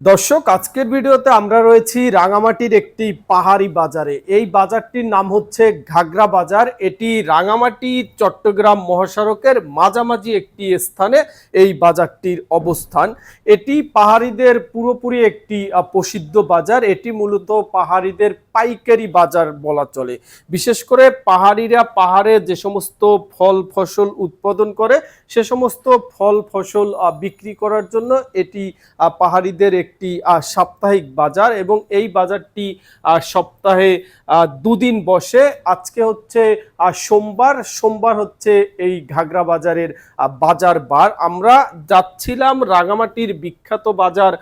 দর্শক, আজকের ভিডিওতে আমরা রয়েছি রাঙামাটির একটি পাহাড়ি বাজারে। এই বাজারটির নাম হচ্ছে ঘাগরা বাজার। এটি রাঙামাটি, চট্টগ্রাম মহাসড়কের মাঝামাঝি একটি স্থানে এই বাজারটির অবস্থান। এটি পাহাড়িদের পুরোপুরি একটি প্রসিদ্ধ বাজার। এটি মূলত পাহাড়িদের পাইকারি বাজার বলা চলে। বিশেষ করে পাহাড়িরা পাহাড়ে যে সমস্ত ফল, ফসল উৎপাদন করে, সে সমস্ত ফল, ফসল বিক্রি করার জন্য এটি পাহাড়িদের একটি সাপ্তাহিক বাজার এবং এই বাজারটি সপ্তাহে দুদিন বসে। আজকে হচ্ছে সোমবার। সোমবার হচ্ছে এই ঘাগরা বাজারের বাজার বার। আমরা যাচ্ছিলাম রাঙামাটির বিখ্যাত বাজার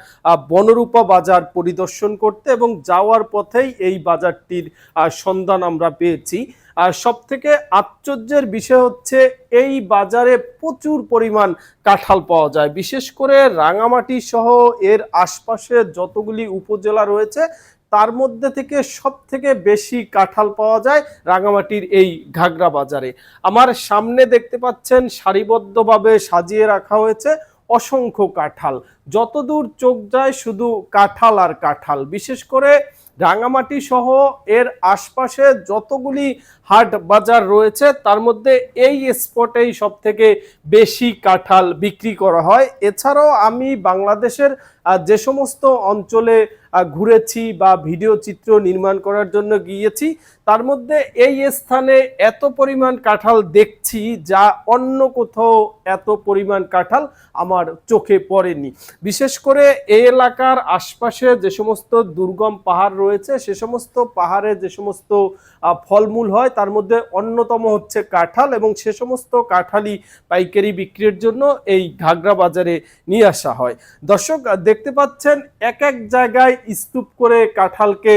বনরূপা বাজার পরিদর্শন করতে এবং যাওয়ার পথেই এই বাজারটির সন্ধান আমরা পেয়েছি। আর সব থেকে আশ্চর্যের বিষয় হচ্ছে এই বাজারে প্রচুর পরিমাণ কাঁঠাল পাওয়া যায়। বিশেষ করে রাঙামাটি সহ এর আশপাশে যতগুলি উপজেলা রয়েছে, তার মধ্যে থেকে সব থেকে বেশি কাঁঠাল পাওয়া যায় রাঙামাটির এই ঘাগরা বাজারে। আমার সামনে দেখতে পাচ্ছেন সারিবদ্ধভাবে সাজিয়ে রাখা হয়েছে অসংখ্য কাঁঠাল। যতদূর চোখ যায় শুধু কাঁঠাল আর কাঁঠাল। বিশেষ করে রাঙামাটি সহ এর আশপাশে যতগুলি হাট বাজার রয়েছে, তার মধ্যে এই স্পটেই সব থেকে বেশি কাঁঠাল বিক্রি করা হয়। এছাড়াও আমি বাংলাদেশের যে সমস্ত অঞ্চলে ঘুরেছি বা ভিডিও চিত্র নির্মাণ করার জন্য গিয়েছি, তার মধ্যে এই স্থানে এত পরিমাণ কাঁঠাল দেখছি যা অন্য কোথাও এত পরিমাণ কাঁঠাল আমার চোখে পড়েনি। বিশেষ করে এই এলাকার আশপাশে যে সমস্ত দুর্গম পাহাড় রয়েছে, সে সমস্ত পাহাড়ে যে সমস্ত ফলমূল হয়, তার মধ্যে অন্যতম হচ্ছে কাঁঠাল এবং সে সমস্ত কাঁঠালি পাইকারি বিক্রির জন্য এই ঘাগরা বাজারে নিয়ে আসা হয়। দর্শক দেখতে পাচ্ছেন এক এক জায়গায় স্তূপ করে কাঁঠালকে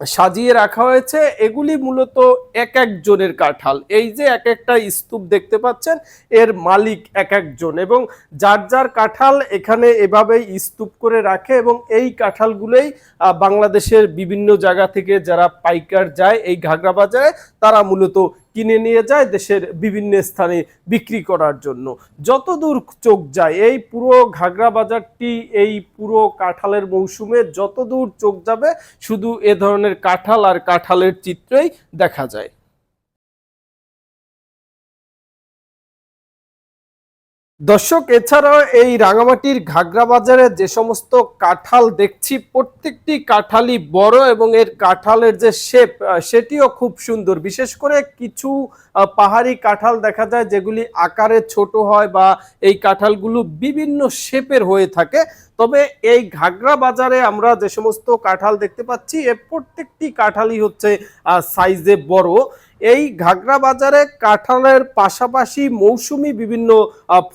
সাজিয়ে রাখা হয়েছে। এগুলি মূলত এক একজনের কাঁঠাল। এই যে এক একটা স্তূপ দেখতে পাচ্ছেন, এর মালিক এক একজন এবং যার যার কাঁঠাল এখানে এভাবেই স্তূপ করে রাখে এবং এই কাঁঠালগুলোই বাংলাদেশের বিভিন্ন জায়গা থেকে যারা পাইকার যায়, এই ঘাগরা বাজারে, তারা মূলত কিনে নিয়ে যায় দেশের বিভিন্ন স্থানে বিক্রি করার জন্য। যতদূর চোখ যায়, এই পুরো ঘাগরা বাজারটি এই পুরো কাঁঠালের মৌসুমে যতদূর চোখ যাবে, শুধু এ ধরনের কাঁঠাল আর কাঁঠালের চিত্রই দেখা যায়। দর্শক, এছাড়াও এই রাঙামাটির ঘাগরা বাজারে যে সমস্ত কাঁঠাল দেখছি, প্রত্যেকটি কাঁঠালই বড় এবং এর কাঁঠালের যে শেপ সেটিও খুব সুন্দর। বিশেষ করে কিছু পাহাড়ি কাঁঠাল দেখা যায়, যেগুলি আকারে ছোট হয় বা এই কাঁঠালগুলো বিভিন্ন শেপের হয়ে থাকে। তবে এই ঘাগরা বাজারে আমরা যে সমস্ত কাঁঠাল দেখতে পাচ্ছি এর প্রত্যেকটি কাঁঠালই হচ্ছে সাইজে বড়। এই ঘাগরা বাজারে কাঁঠালের পাশাপাশি মৌসুমি বিভিন্ন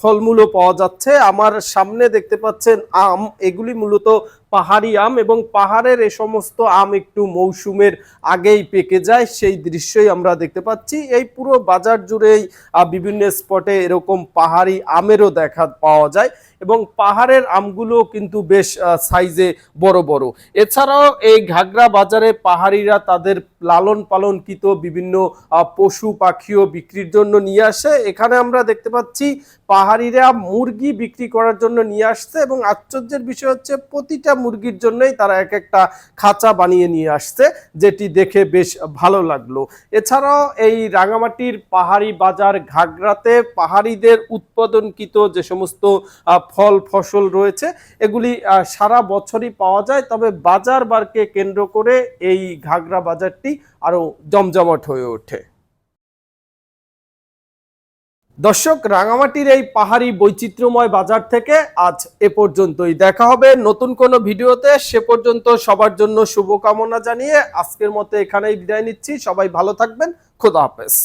ফলমূলও পাওয়া যাচ্ছে। আমার সামনে দেখতে পাচ্ছেন আম। এগুলি মূলত পাহাড়ি আম এবং পাহাড়ের এ সমস্ত আম একটু মৌসুমের আগেই পেকে যায়, সেই দৃশ্যই আমরা দেখতে পাচ্ছি। এই পুরো বাজার জুড়েই বিভিন্ন স্পটে এরকম পাহাড়ি আমেরও দেখা পাওয়া যায় এবং পাহাড়ের আমগুলো কিন্তু বেশ সাইজে বড় বড়। এছাড়াও এই ঘাগরা বাজারে পাহাড়িরা তাদের লালন পালনকৃত বিভিন্ন পশু পাখিও বিক্রির জন্য নিয়ে আসে। এখানে আমরা দেখতে পাচ্ছি পাহাড়িরা মুরগি বিক্রি করার জন্য নিয়ে আসছে এবং আশ্চর্যের বিষয় হচ্ছে প্রতিটা মুরগির জন্যই তারা এক একটা খাঁচা বানিয়ে নিয়ে আসছে, যেটি দেখে বেশ ভালো লাগল। এছাড়াও এই রাঙামাটির পাহাড়ি বাজার ঘাগরাতে পাহাড়িদের উৎপাদনকৃত যে সমস্ত ফল, ফসল রয়েছে, এগুলি সারা বছরই পাওয়া যায়। তবে বাজার বারকে কেন্দ্র করে এই ঘাগরা বাজারটি আরও জমজমাট হয়ে ওঠে। দর্শক, রাঙামাটির এই পাহাড়ি বৈচিত্র্যময় বাজার থেকে আজ এ পর্যন্তই। দেখা হবে নতুন কোনো ভিডিওতে। সে পর্যন্ত সবার জন্য শুভকামনা জানিয়ে আজকের মতো এখানেই বিদায় নিচ্ছি। সবাই ভালো থাকবেন। খোদা হাফেজ।